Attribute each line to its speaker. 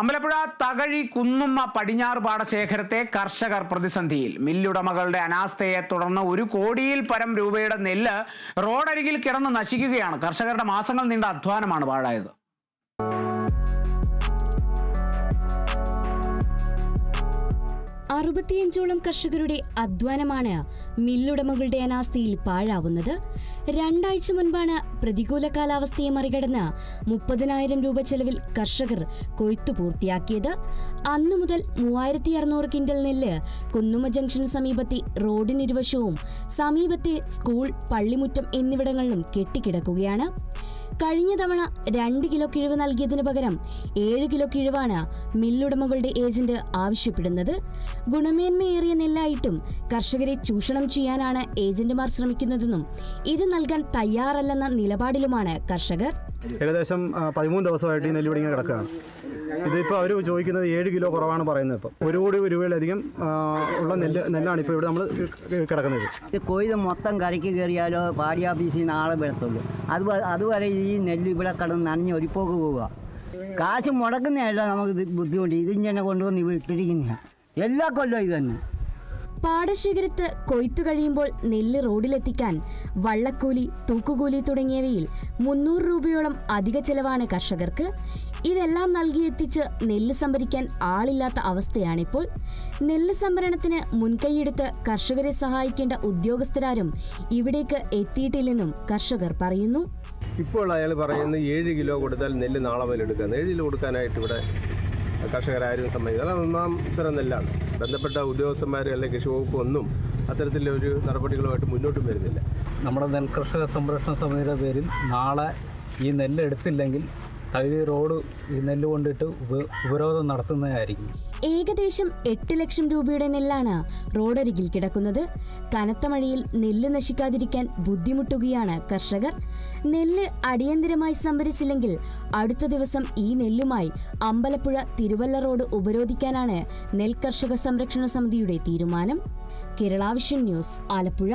Speaker 1: അമ്പലപ്പുഴ തകഴി കുന്നുമ്മ പടിഞ്ഞാറ് പാടശേഖരത്തെ കർഷകർ പ്രതിസന്ധിയിൽ. മില്ലുടമകളുടെ അനാസ്ഥയെ തുടർന്ന് ഒരു കോടിയിൽ പരം രൂപയുടെ നെല്ല് റോഡരികിൽ കിടന്ന് നശിക്കുകയാണ്. കർഷകരുടെ മാസങ്ങൾ നീണ്ട അധ്വാനമാണ് പാഴായത്
Speaker 2: അറുപത്തിയഞ്ചോളം കർഷകരുടെ അധ്വാനമാണ് മില്ലുടമകളുടെ അനാസ്ഥയിൽ പാഴാവുന്നത്. രണ്ടാഴ്ച മുൻപാണ് പ്രതികൂല കാലാവസ്ഥയെ മറികടന്ന് മുപ്പതിനായിരം രൂപ ചെലവിൽ കർഷകർ കൊയ്ത്തു പൂർത്തിയാക്കിയത്. അന്നു മുതൽ മൂവായിരത്തി അറുന്നൂറ് കിൻഡൽ നെല്ല് കുന്നുമ ജംഗ്ഷന് സമീപത്തെ റോഡിനിരുവശവും സമീപത്തെ സ്കൂൾ പള്ളിമുറ്റം എന്നിവിടങ്ങളിലും കെട്ടിക്കിടക്കുകയാണ്. കഴിഞ്ഞ തവണ രണ്ട് കിലോ കിഴിവ് നൽകിയതിനു പകരം ഏഴ് കിലോ കിഴിവാണ് മില്ലുടമകളുടെ ഏജന്റ് ആവശ്യപ്പെടുന്നത്. ഗുണമേന്മയേറിയ നെല്ലായിട്ടും കർഷകരെ ചൂഷണം ചെയ്യാനാണ് ഏജന്റുമാർ ശ്രമിക്കുന്നതെന്നും ഇത് നൽകാൻ തയ്യാറല്ലെന്ന നിലപാടിലുമാണ് കർഷകർ.
Speaker 3: ഏകദേശം പതിമൂന്ന് ദിവസമായിട്ട് ഈ നെല്ല് ഇങ്ങനെ കിടക്കുകയാണ്. ഇതിപ്പോൾ അവർ ചോദിക്കുന്നത് ഏഴ് കിലോ കുറവാണ് പറയുന്നത് ഇപ്പം. ഒരു കോടി രൂപയിലധികം ഉള്ള നെല്ല് നെല്ലാണ് ഇപ്പോൾ ഇവിടെ നമ്മൾ കിടക്കുന്നത്.
Speaker 4: ഇത് കൊയ്ത് മൊത്തം കരയ്ക്ക് കയറിയാലോ പാടി ഓഫീസിൽ നാളെ വിടത്തുള്ളൂ അത് അതുവരെ ഈ നെല്ല് ഇവിടെ കടന്ന് നനഞ്ഞ് ഒരിപ്പോക്ക് പോവുക. കാശ് മുടക്കുന്നതല്ല നമുക്ക് ബുദ്ധിമുട്ട്. ഇതിങ്ങനെ കൊണ്ടുവന്ന് ഇട്ടിരിക്കുന്ന എല്ലാ കൊല്ലവും ഇത് തന്നെ.
Speaker 2: പാടശേഖരത്ത് കൊയ്ത്തു കഴിയുമ്പോൾ നെല്ല് റോഡിലെത്തിക്കാൻ വള്ളക്കൂലി തൂക്കുകൂലി തുടങ്ങിയവയിൽ മുന്നൂറ് രൂപയോളം അധിക ചെലവാണ് കർഷകർക്ക്. ഇതെല്ലാം നൽകിയെത്തിച്ച് നെല്ല് സംഭരിക്കാൻ ആളില്ലാത്ത അവസ്ഥയാണിപ്പോൾ. നെല്ല് സംഭരണത്തിന് മുൻകൈയെടുത്ത് കർഷകരെ സഹായിക്കേണ്ട ഉദ്യോഗസ്ഥരാരും ഇവിടേക്ക് എത്തിയിട്ടില്ലെന്നും കർഷകർ പറയുന്നു.
Speaker 5: ഇപ്പോൾ അയാൾ പറയുന്നത് ഏഴ് കിലോ കൊടുത്താൽ നെല്ല് നാളെ വരെ എടുക്കാം. ഏഴ് കിലോ കൊടുക്കാനായിട്ട് ഇവിടെ കർഷകരാരും സമ്മതിക്കില്ല അത് ഒന്നാം തരം നെല്ലാണ്. ബന്ധപ്പെട്ട ഉദ്യോഗസ്ഥന്മാർ അല്ലെങ്കിൽ കൃഷി വകുപ്പ് ഒന്നും അത്തരത്തിലൊരു നടപടികളുമായിട്ട് മുന്നോട്ടും വരുന്നില്ല.
Speaker 6: നമ്മുടെ നെൽകർഷക സംരക്ഷണ സമിതിയുടെ പേരിൽ നാളെ ഈ നെല്ല് തകഴി റോഡ് നെല്ല് കൊണ്ടിട്ട് ഉപ ഉപരോധം നടത്തുന്നതായിരിക്കും.
Speaker 2: ഏകദേശം എട്ട് ലക്ഷം രൂപയുടെ നെല്ലാണ് റോഡരികിൽ കിടക്കുന്നത്. കനത്ത മഴയിൽ നെല്ല് നശിക്കാതിരിക്കാൻ ബുദ്ധിമുട്ടുകയാണ് കർഷകർ. നെല്ല് അടിയന്തരമായി സംഭരിച്ചില്ലെങ്കിൽ അടുത്ത ദിവസം ഈ നെല്ലുമായി അമ്പലപ്പുഴ തിരുവല്ല റോഡ് ഉപരോധിക്കാനാണ് നെൽ കർഷക സംരക്ഷണ സമിതിയുടെ തീരുമാനം. കേരളാവിഷൻ ന്യൂസ് ആലപ്പുഴ.